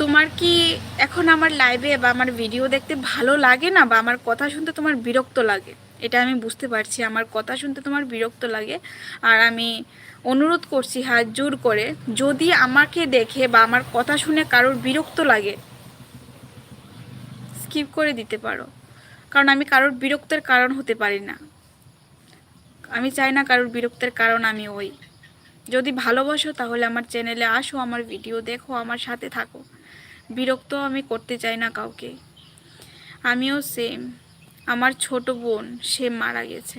তোমার কি এখন আমার লাইভে বা আমার ভিডিও দেখতে ভালো লাগে না? বা আমার কথা শুনতে তোমার বিরক্ত লাগে? এটা আমি বুঝতে পারছি, আমার কথা শুনতে তোমার বিরক্ত লাগে। আর আমি অনুরোধ করছি, হাত জোর করে, যদি আমাকে দেখে বা আমার কথা শুনে কারোর বিরক্ত লাগে স্কিপ করে দিতে পারো। কারণ আমি কারোর বিরক্তের কারণ হতে পারি না। আমি চাই না কারোর বিরক্তের কারণ আমি ওই। যদি ভালোবাসো তাহলে আমার চ্যানেলে আসো, আমার ভিডিও দেখো, আমার সাথে থাকো। বিরক্ত আমি করতে চাই না কাউকে। আমিও সেম আমার ছোট বোন, সে মারা গেছে।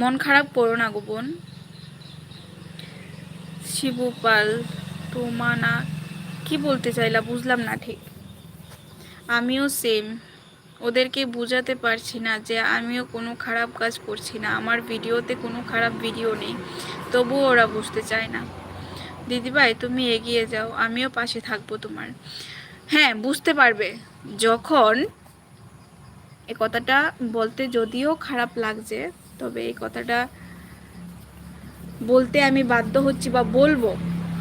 মন খারাপ করো না গো বোন। শিবুপাল তোমানা কি বলতে চাইলা বুঝলাম না ঠিক। আমিও সেম ওদেরকে বোঝাতে পারছি না যে আমিও কোনো খারাপ কাজ করছি না। আমার ভিডিওতে কোনো খারাপ ভিডিও নেই। তবুও ওরা বুঝতে চায় না। দিদিভাই, তুমি এগিয়ে যাও, আমিও পাশে থাকব তোমার। হ্যাঁ বুঝতে পারবে। যখন এ কথাটা বলতে যদিও খারাপ লাগছে, তবে এই কথাটা বলতে আমি বাধ্য হচ্ছি বা বলব।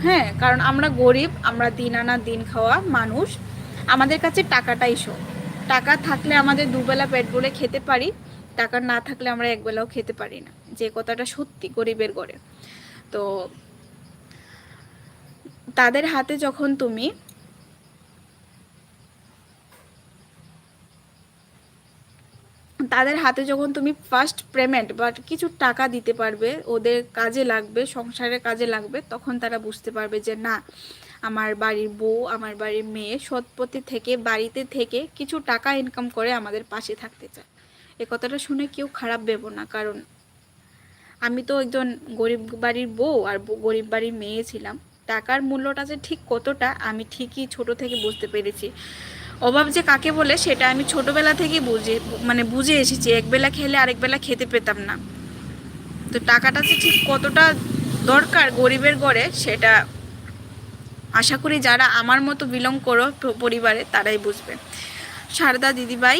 হ্যাঁ কারণ আমরা গরিব, আমরা দিন আনা দিন খাওয়া মানুষ। আমাদের কাছে টাকাটাই সব। টাকা থাকলে আমাদের দুবেলা পেট ভরে খেতে পারি, টাকা না থাকলে আমরা একবেলাও খেতে পারি না। যে কথাটা সত্যি গরিবের গড়ে তো তাদের হাতে যখন তুমি তাদের হাতে যখন তুমি ফার্স্ট পেমেন্ট বা কিছু টাকা দিতে পারবে, ওদের কাজে লাগবে, সংসারের কাজে লাগবে, তখন তারা বুঝতে পারবে যে না, আমার বাড়ির বউ, আমার বাড়ির মেয়ে সৎপতি থেকে, বাড়িতে থেকে কিছু টাকা ইনকাম করে আমাদের পাশে থাকতে চায়। এ কথাটা শুনে কেউ খারাপ ভেবো না, কারণ আমি তো একজন গরিব বাড়ির বউ আর গরিব বাড়ির মেয়ে ছিলাম। টাকার মূল্যটা যে ঠিক কতটা, আমি ঠিকই ছোট থেকে বুঝতে পেরেছি। অভাব যে কাকে বলে, সেটা আমি ছোটবেলা থেকেই বুঝে মানে বুঝে এসেছি। একবেলা খেলে আরেকবেলা খেতে পেতাম না। তো টাকাটা যে ঠিক কতটা দরকার গরিবের গড়ে, সেটা আশা করি যারা আমার মতো বিলং করো পরিবারে, তারাই বুঝবে। সারদা দিদিভাই,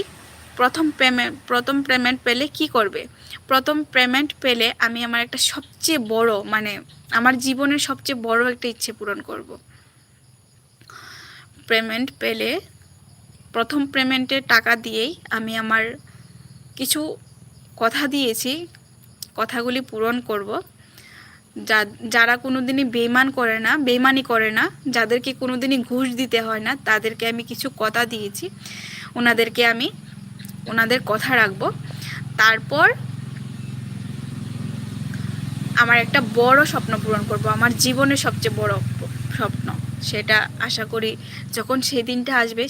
প্রথম পেমেন্ট প্রথম পেমেন্ট পেলে কি করবে? প্রথম পেমেন্ট পেলে আমি আমার একটা সবচেয়ে বড় মানে আমার জীবনের সবচেয়ে বড় একটা ইচ্ছে পূরণ করব। পেমেন্ট পেলে, প্রথম পেমেন্টের টাকা দিয়েই আমি আমার কিছু কথা দিয়েছি, কথাগুলি পূরণ করব। যা, যারা কোনো দিনই বেইমান করে না বেইমানি করে না, যাদেরকে কোনো দিনই ঘুষ দিতে হয় না, তাদেরকে আমি কিছু কথা দিয়েছি, ওনাদেরকে আমি, ওনাদের কথা রাখব। তারপর আমার একটা বড় স্বপ্ন পূরণ করব, আমার জীবনের সবচেয়ে বড় স্বপ্ন। সেটা আশা করি যখন সেই দিনটা আসবে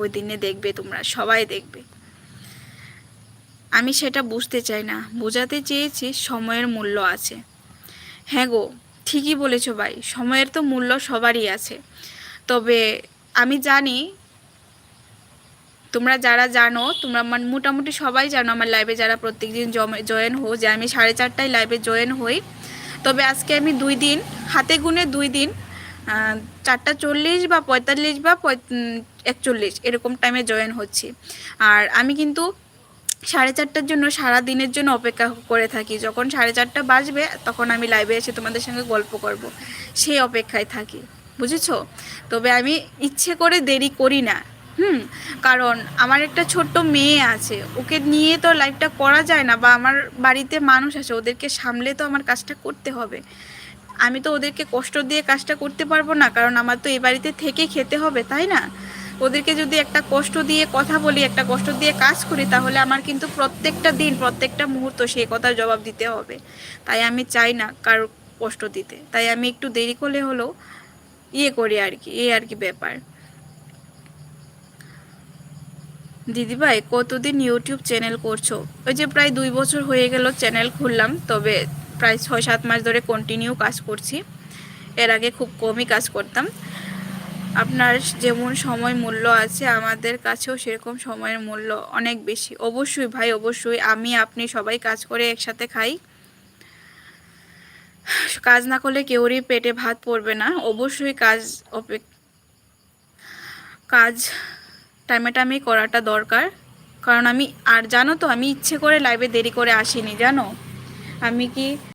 ওই দিনে দেখবে তোমরা, সবাই দেখবে। আমি সেটা বুঝতে চাই না, বোঝাতে চেয়েছি সময়ের মূল্য আছে। হ্যাঁ গো, ঠিকই বলেছ ভাই, সময়ের তো মূল্য সবারই আছে। তবে আমি জানি তোমরা যারা জানো, তোমরা মানে মোটামুটি সবাই জানো আমার লাইভে যারা প্রত্যেকদিন জয়েন হো যে আমি সাড়ে চারটায় লাইভে জয়েন হই। তবে আজকে আমি দুই দিন, হাতে গুনে দুই দিন চারটা চল্লিশ বা পঁয়তাল্লিশ বা একচল্লিশ এরকম টাইমে জয়েন হচ্ছি। আর আমি কিন্তু সাড়ে চারটার জন্য সারা দিনের জন্য অপেক্ষা করে থাকি। যখন সাড়ে চারটা বাজবে, তখন আমি লাইভে এসে তোমাদের সঙ্গে গল্প করব। সেই অপেক্ষায় থাকি। বুঝেছ? তবে আমি ইচ্ছে করে দেরি করি না। হুম, কারণ আমার একটা ছোট্ট মেয়ে আছে। ওকে নিয়ে তো লাইফটা করা যায় না বা আমার বাড়িতে মানুষ আছে, ওদেরকে সামলে তো আমার কাজটা করতে হবে। আমি তো ওদেরকে কষ্ট দিয়ে কাজটা করতে পারব না, কারণ আমার তো এই বাড়িতে থেকে খেতে হবে, তাই না? ওদেরকে যদি একটা কষ্ট দিয়ে কথা বলি, একটা কষ্ট দিয়ে কাজ করি, তাহলে আমার কিন্তু প্রত্যেকটা দিন, প্রত্যেকটা মুহূর্ত সেই কথার জবাব দিতে হবে। তাই আমি চাই না কারও কষ্ট দিতে। তাই আমি একটু দেরি করলে হলেও ইয়ে করি আর কি, এই আর কি ব্যাপার। দিদিভাই, কতদিন ইউটিউব চ্যানেল করছ? ওই যে প্রায় দুই বছর হয়ে গেল চ্যানেল খুললাম, তবে প্রায় ছয় সাত মাস ধরে কন্টিনিউ কাজ করছি। এর আগে খুব কমই কাজ করতাম। আপনার যেমন সময় মূল্য আছে, আমাদের কাছেও সেরকম সময়ের মূল্য অনেক বেশি। অবশ্যই ভাই, অবশ্যই। আমি, আপনি সবাই কাজ করে একসাথে খাই। কাজ না করলে কেউরই পেটে ভাত পড়বে না। অবশ্যই কাজ কাজ টাইমে করাটা দরকার। কারণ আমি, আর জানো তো, আমি ইচ্ছে করে লাইভে দেরি করে আসিনি, জানো? আমি কি